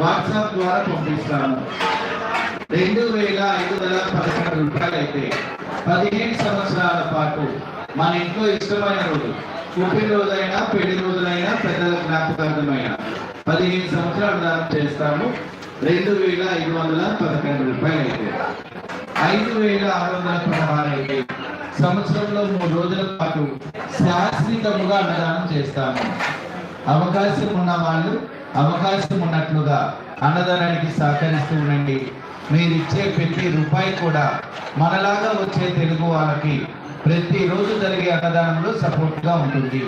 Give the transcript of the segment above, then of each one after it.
WhatsApp ద్వారా పంపిస్తాను. రెండు వేల ఐదు వందల పదకొండు రూపాయలు అయితే పదిహేను సంవత్సరాల పాటు మన ఇంట్లో ఇష్టమైన రోజు పుట్టినరోజైనా పెళ్ళి రోజులైనా పెద్దల జ్ఞాపకార్థమైన పదిహేను సంవత్సరాలు దానం చేస్తాము. రెండు వేల ఐదు వందల పదకొండు రూపాయలు అయితే ఐదు వేల ఆరు వందల పదహారు అయితే సంవత్సరంలో మూడు రోజుల పాటు శాశ్వతముగా అన్నదానం చేస్తాము. అవకాశం ఉన్న వాళ్ళు అవకాశం ఉన్నట్లుగా అన్నదానానికి సహకరిస్తూ ఉండండి. మీరు ఇచ్చే ప్రతి రూపాయి కూడా మనలాగా వచ్చే తెలుగు వాళ్ళకి ప్రతిరోజు జరిగే అన్నదానంలో సపోర్ట్గా ఉంటుంది.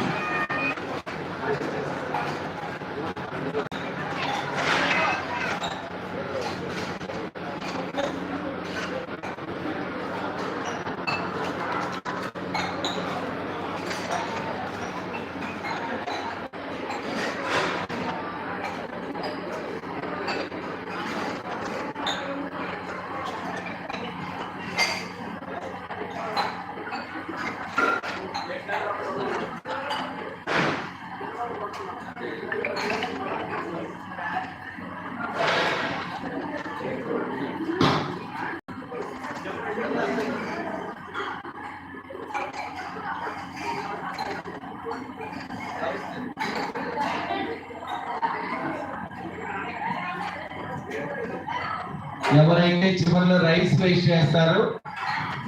ఎవరైతే చివరిలో రైస్ వేస్ట్ చేస్తారో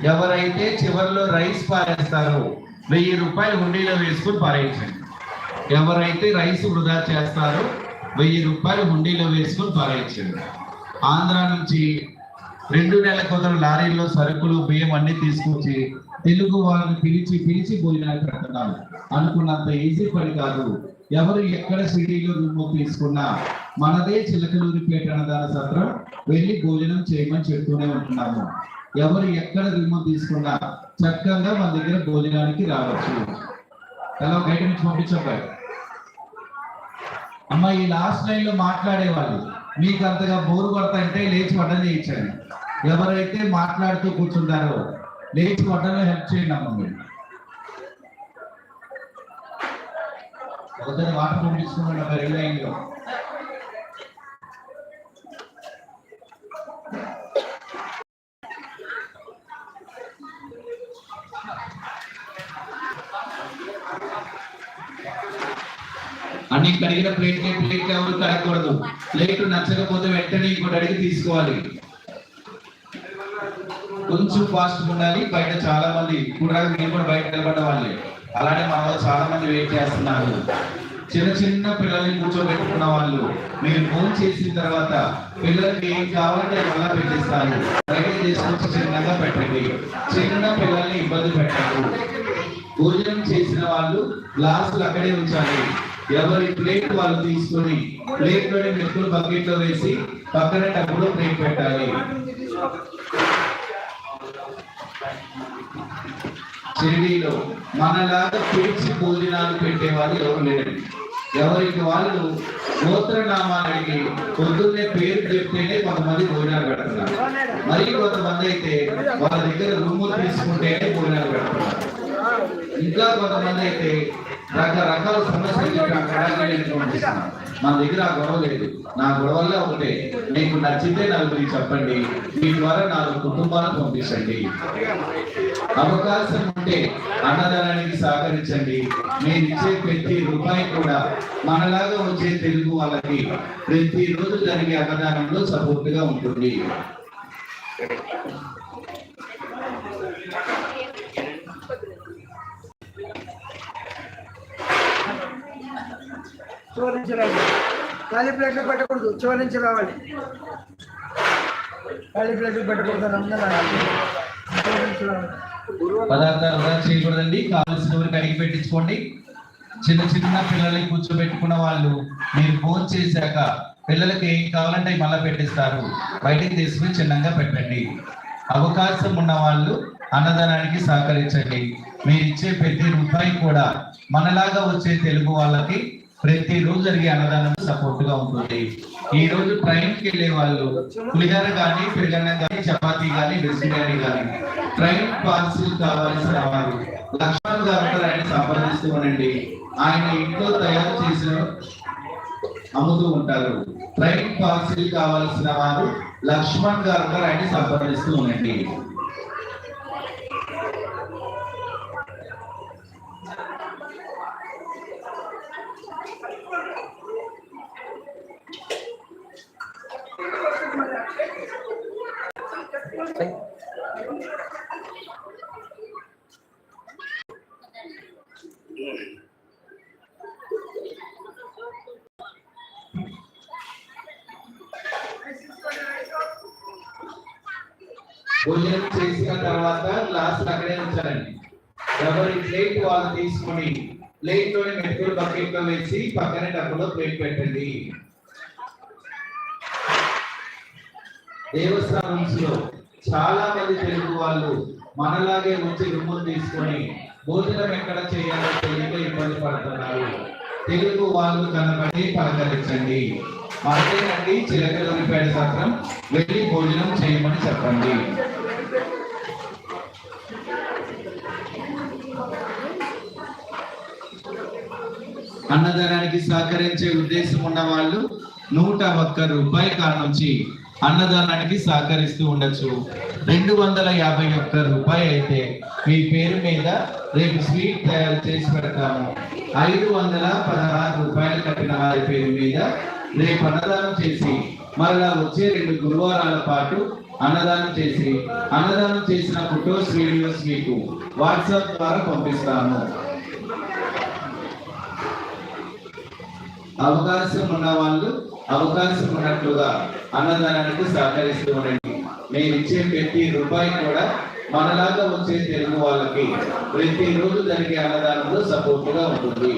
ఎవరైతే చివరిలో రైస్ పారేస్తారో వెయ్యి రూపాయలు హుండీలో వేసుకుని పారేయించండి ఎవరైతే రైస్ వృధా చేస్తారో వెయ్యి రూపాయలు హుండీలో వేసుకుని పారేయించండి ఆంధ్ర నుంచి రెండు నెలల కొందరు లారీల్లో సరుకులు బియ్యం అన్ని తీసుకొచ్చి తెలుగు వాళ్ళని పిలిచి పిలిచి భోజనాలు పెడుతున్నారు అనుకున్నంత ఈజీ పని కాదు. ఎవరు ఎక్కడ సిటీలో రూమ్ తీసుకున్నా మనదే చిలకలూరిపేట అన్నదాన సత్రం వెళ్ళి భోజనం చేయమని చెప్తూనే ఉంటున్నాము. ఎవరు ఎక్కడ రూమ్ తీసుకున్నా చక్కగా మన దగ్గర భోజనానికి రావచ్చు. ఎలా బయట నుంచి పంపించండి. అమ్మ ఈ లాస్ట్ లైన్లో మాట్లాడేవాళ్ళు. మీకు అంతగా బోరు కొడతాయంటే లేచి వడ్డం చేయించండి. ఎవరైతే మాట్లాడుతూ కూర్చుంటారో లేచి వడ్డంలో హెల్ప్ చేయండి అమ్మ మీరు. ఒకసారి వాటర్ పంపించుకున్నాడు ఒక రెండు లైన్లో అన్ని కడిగిన ప్లేట్ ప్లేట్ ఎవరు కడగకూడదు. ప్లేట్ నచ్చకపోతే వెంటనే ఇంకోటి అడిగి తీసుకోవాలి. కొంచెం ఫాస్ట్ ఉండాలి. బయట చాలా మంది కూడా మీరు కూడా బయట నిలబడ్డ వాళ్ళే. అలానే మనలో వాళ్ళు చాలా మంది వెయిట్ చేస్తున్నారు. చిన్న చిన్న పిల్లల్ని కూర్చోబెట్టుకున్న వాళ్ళు మీరు ఫోన్ చేసిన తర్వాత పిల్లలకి ఏం కావాలంటే మళ్ళా పెట్టిస్తారు. బయట తీసుకొచ్చి చిన్నగా పెట్టండి. చిన్న పిల్లల్ని ఇబ్బంది పెట్టండి. భోజనం చేసిన వాళ్ళు గ్లాసులు అక్కడే ఉంచాలి. ఎవరి ప్లేట్ వాళ్ళు తీసుకొని ప్లేట్లోని మెతుకులు బకెట్లో వేసి పక్కన టబ్బులో ప్లేట్ పెట్టాలి. షిరిడీలో మనలాగా పిలిచి భోజనాలు పెట్టేవాళ్ళు ఎవరు లేరండి. ఎవరికి వాళ్ళు గోత్రనామాలు పొద్దున్నే పేరు చెప్తేనే కొంతమంది భోజనాలు పెడుతున్నారు. మరి కొంతమంది అయితే వాళ్ళ దగ్గర రూములు తీసుకుంటేనే భోజనాలు పెడుతున్నారు. ఇంకా కొంతమంది అయితే రకరకాల సమస్యలు అక్కడ నేను మన దగ్గర ఆ గొడవ లేదు. నా గొడవల్లో ఒకటే మీకు నచ్చితే నలుగురికి చెప్పండి. మీ ద్వారా నాలుగు కుటుంబాలకు పంపించండి. అవకాశం ఉంటే అన్నదానానికి సహకరించండి. మీరు ఇచ్చే ప్రతి రూపాయి కూడా మనలాగా వచ్చే తెలుగు వాళ్ళకి ప్రతి రోజు జరిగే అన్నదానంలో సపోర్ట్గా ఉంటుంది. చివరి నుంచి ఖాళీ ప్లేట్లు పెట్టకూడదు చివరి నుంచి రావాలి. ఖాళీ ప్లేట్లు పెట్టకూడదు పదార్థాలు వృధా చేయకూడదండి. కావాల్సిన వరకు అడిగి పెట్టించుకోండి. చిన్న చిన్న పిల్లలకి కూర్చోబెట్టుకున్న వాళ్ళు మీరు ఫోన్ చేశాక పిల్లలకి ఏం కావాలంటే మళ్ళీ పెట్టిస్తారు. బయటికి తీసుకుని చిన్నగా పెట్టండి. అవకాశం ఉన్న వాళ్ళు అన్నదానానికి సహకరించండి. మీరు ఇచ్చే ప్రతి రూపాయి కూడా మనలాగా వచ్చే తెలుగు వాళ్ళకి ప్రతి రోజు జరిగే అన్నదానం సపోర్ట్గా ఉంటుంది. ఈ రోజు ట్రైన్కి వెళ్ళే వాళ్ళు పులిహార కానీ పెరుగన్నం కానీ చపాతీ కానీ వెజ్ బిర్యానీ కానీ ట్రైన్ పార్సిల్ కావాల్సిన వారు. లక్ష్మణ్ గారు ఆయన సంప్రదిస్తూ ఉండండి ఆయన ఇంట్లో తయారు చేసిన అమ్ముతూ ఉంటారు. ట్రైన్ పార్సిల్ కావాల్సిన వారు లక్ష్మణ్ గారు ఆయన సంప్రదిస్తూ ఉండండి భోజనం చేసిన తర్వాత లాస్ట్ అక్కడే ఉంచాలండి. ఎవరి ప్లేట్ వాళ్ళు తీసుకొని ప్లేట్లోని మెతుకులు బకెట్లో వేసి పక్కనే డబ్బులో ప్లేట్ పెట్టండి. దేవస్థానంలో లో చాలా మంది తెలుగు వాళ్ళు మనలాగే వచ్చి రుమ్ములు తీసుకొని భోజనం ఎక్కడ చేయాలో తెలియక ఇబ్బంది పడుతున్నారు. తెలుగు వాళ్ళు కనబడి పలకరించండి. మనకేనండి చిలకలూరిపేట సత్రం వెళ్ళి భోజనం చేయమని చెప్పండి. అన్నదానానికి సహకరించే ఉద్దేశం ఉన్న వాళ్ళు నూట ఒక్క రూపాయి కానుంచి అన్నదానానికి సహకరిస్తూ ఉండొచ్చు. రెండు వందల యాభై ఒక్క రూపాయి అయితే మీ పేరు మీద రేపు స్వీట్ తయారు చేసి పెడతాము. ఐదు వందల పదహారు రూపాయలు కట్టిన వారి పేరు మీద రేపు అన్నదానం చేసి మరలా వచ్చే రెండు గురువారాల పాటు అన్నదానం చేసి అన్నదానం చేసిన ఫొటోస్ వీడియోస్ మీకు వాట్సాప్ ద్వారా పంపిస్తాను. అవకాశం ఉన్న వాళ్ళు అవకాశం ఉన్నట్లుగా అన్నదానానికి సహకరిస్తూ ఉండండి మేము ఇచ్చే ప్రతి రూపాయి కూడా మనలాగా వచ్చే తెలుగు వాళ్ళకి ప్రతి రోజు జరిగే అన్నదానంలో సపోర్ట్గా ఉంటుంది.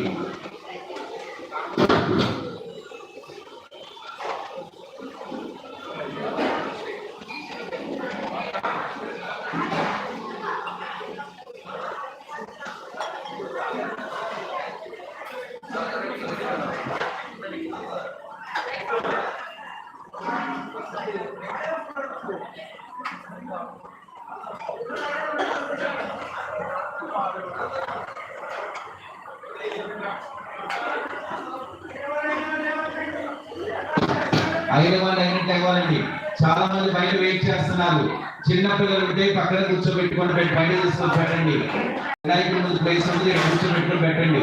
అయిన వాళ్ళు అయినట్టు అవ్వాలండి చాలా మంది బయట వెయిట్ చేస్తున్నారు. చిన్న పిల్లలు ఉంటే పక్కన కూర్చోబెట్టుకొని పెట్టి బయట తీసుకొని పెట్టండి. వినాయకుడి ముందు ప్లేస్ ఉంది కూర్చోబెట్టుకొని పెట్టండి.